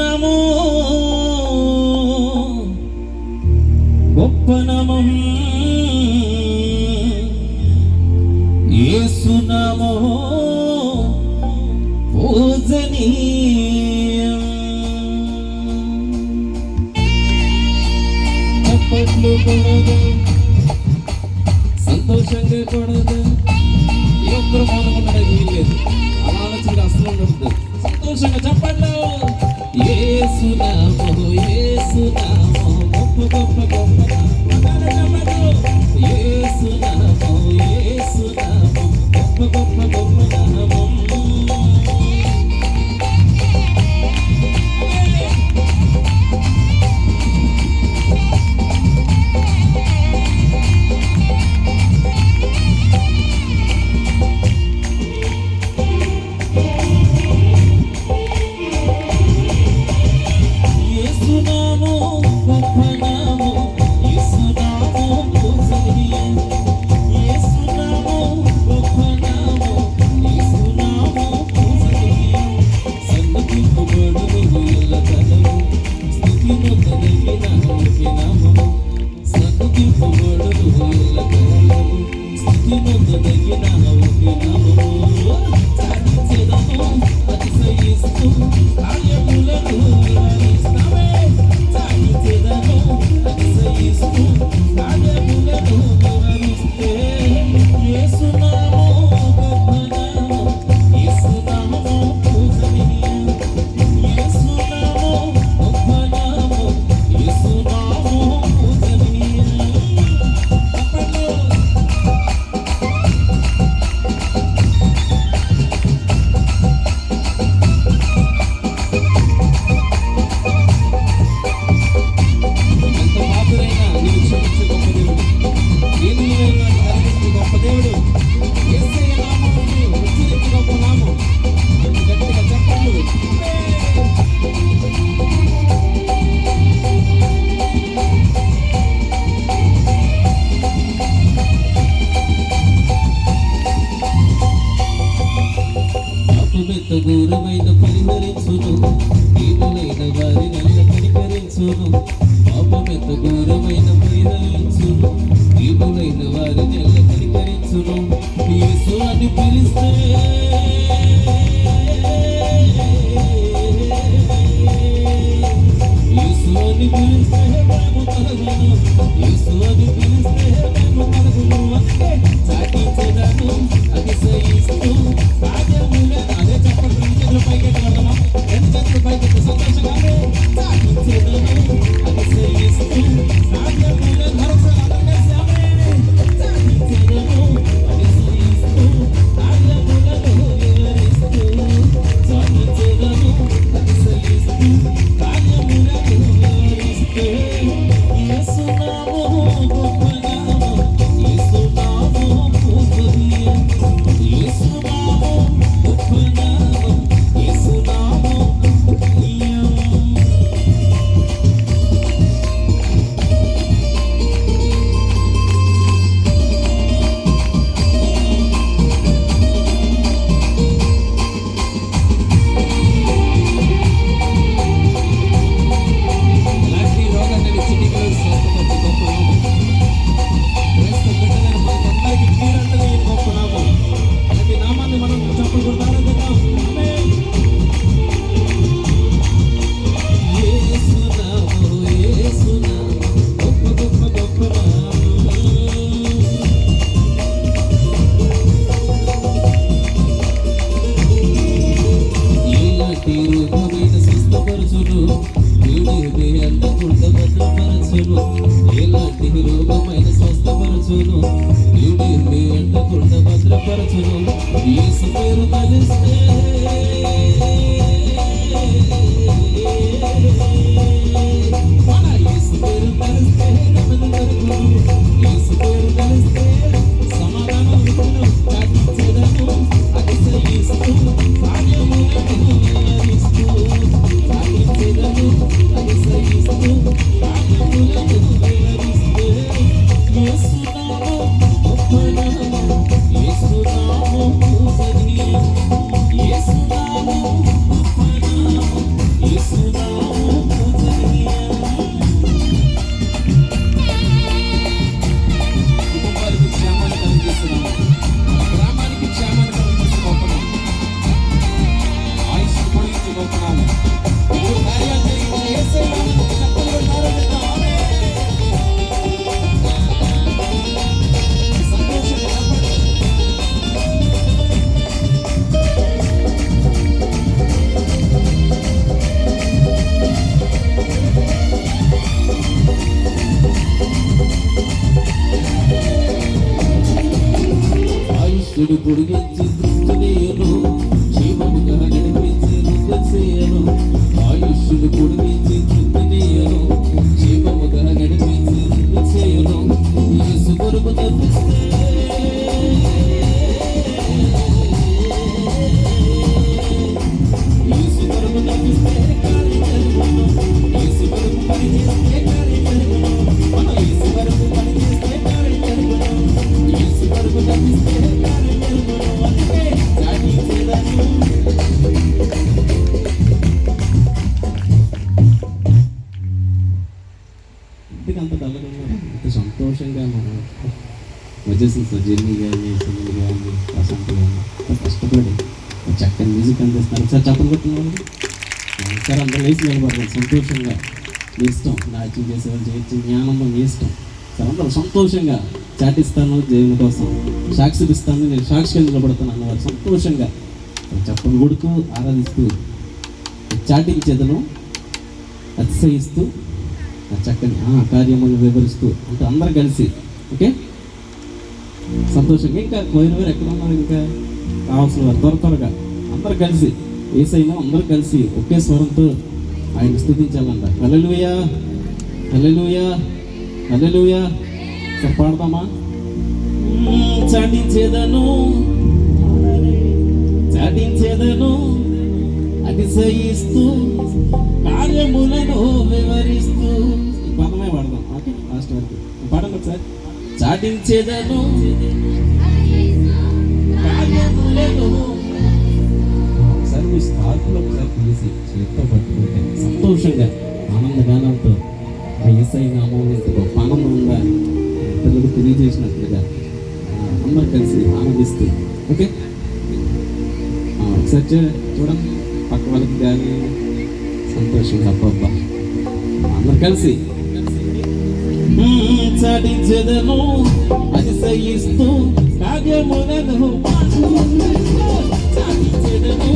గొప్పనము గొప్పనము ఏసునము పూజనీయం. అప్పట్లో కొనగా ఆడవారి నల్ల కనికరించును పాపమెత్త ఘోరమైన పరిదలించును దీపులైన వారి నెల కనికరించును యేసు అని పిలిస్తే యేసు అని పిలిస్తే మేము కలుగును యేసు అని పిలిస్తే మేము ഒരു കുടുംബത്തിൽ చేసింది సార్ జర్నీ కానీ సునీల్ కానీ ప్రశాంత్ కానీ కష్టపడి చక్కని మ్యూజిక్ అందిస్తున్నారు సార్ చప్పలు కొట్టిన సార్ అందరూ లేచి నిలబడతారు సంతోషంగా. మీ ఇష్టం. నాట్యం చేసేవాళ్ళు చేయొచ్చు మీ ఆనందం మీ ఇష్టం. సార్ అందరూ సంతోషంగా చాటిస్తాను దేవుని కోసం. సాక్షిస్తాను నేను సాక్షిగా నిలబడతాను అన్నవారు సంతోషంగా. చప్పలు కొడుతూ ఆరాధిస్తూ చాటించేదను అతిశయిస్తూ చక్కని కార్యములు వివరిస్తూ అంటే అందరు కలిసి ఓకే? సంతోషంగా ఇంకా కోయినవారు ఎక్కడ ఉన్నారు ఇంకా? కావాల్సిన వారు త్వర త్వరగా. అందరు కలిసి ఏసైనా అందరూ కలిసి ఒకే స్వరంతో ఆయన స్థుతించాలంట. హల్లెలూయా హల్లెలూయా హల్లెలూయా. సార్ పాడదామా? చాటించేదను చాటించేదను అతిశయిస్తూ కార్యములను వివరిస్తూ. పదమే పాడదాం. ఓకే లాస్ట్ వరకు. పాడండి ఒకసారి కార్యములను ఒకసారి మీ స్కార్ఫ్లో ఒకసారి తీసి చేతితో పట్టుకుంటే సంతోషంగా ఆనందగానంతో ఆ ఎస్ఐ నామం ఇంత గొప్ప ఆనందం ఉందా పిల్లలకు తెలియజేసినట్లుగా అందరు కలిసి ఆనందిస్తూ ఓకే? ఒకసారి చూడండి పక్క వాళ్ళకి కానీ సంతోషంగా అబ్బబ్బా. అందరు కలిసి. మ్మ్, చాటించెదను అతిశయిస్తూ కార్యములను చాటించెదను అతిశయిస్తూ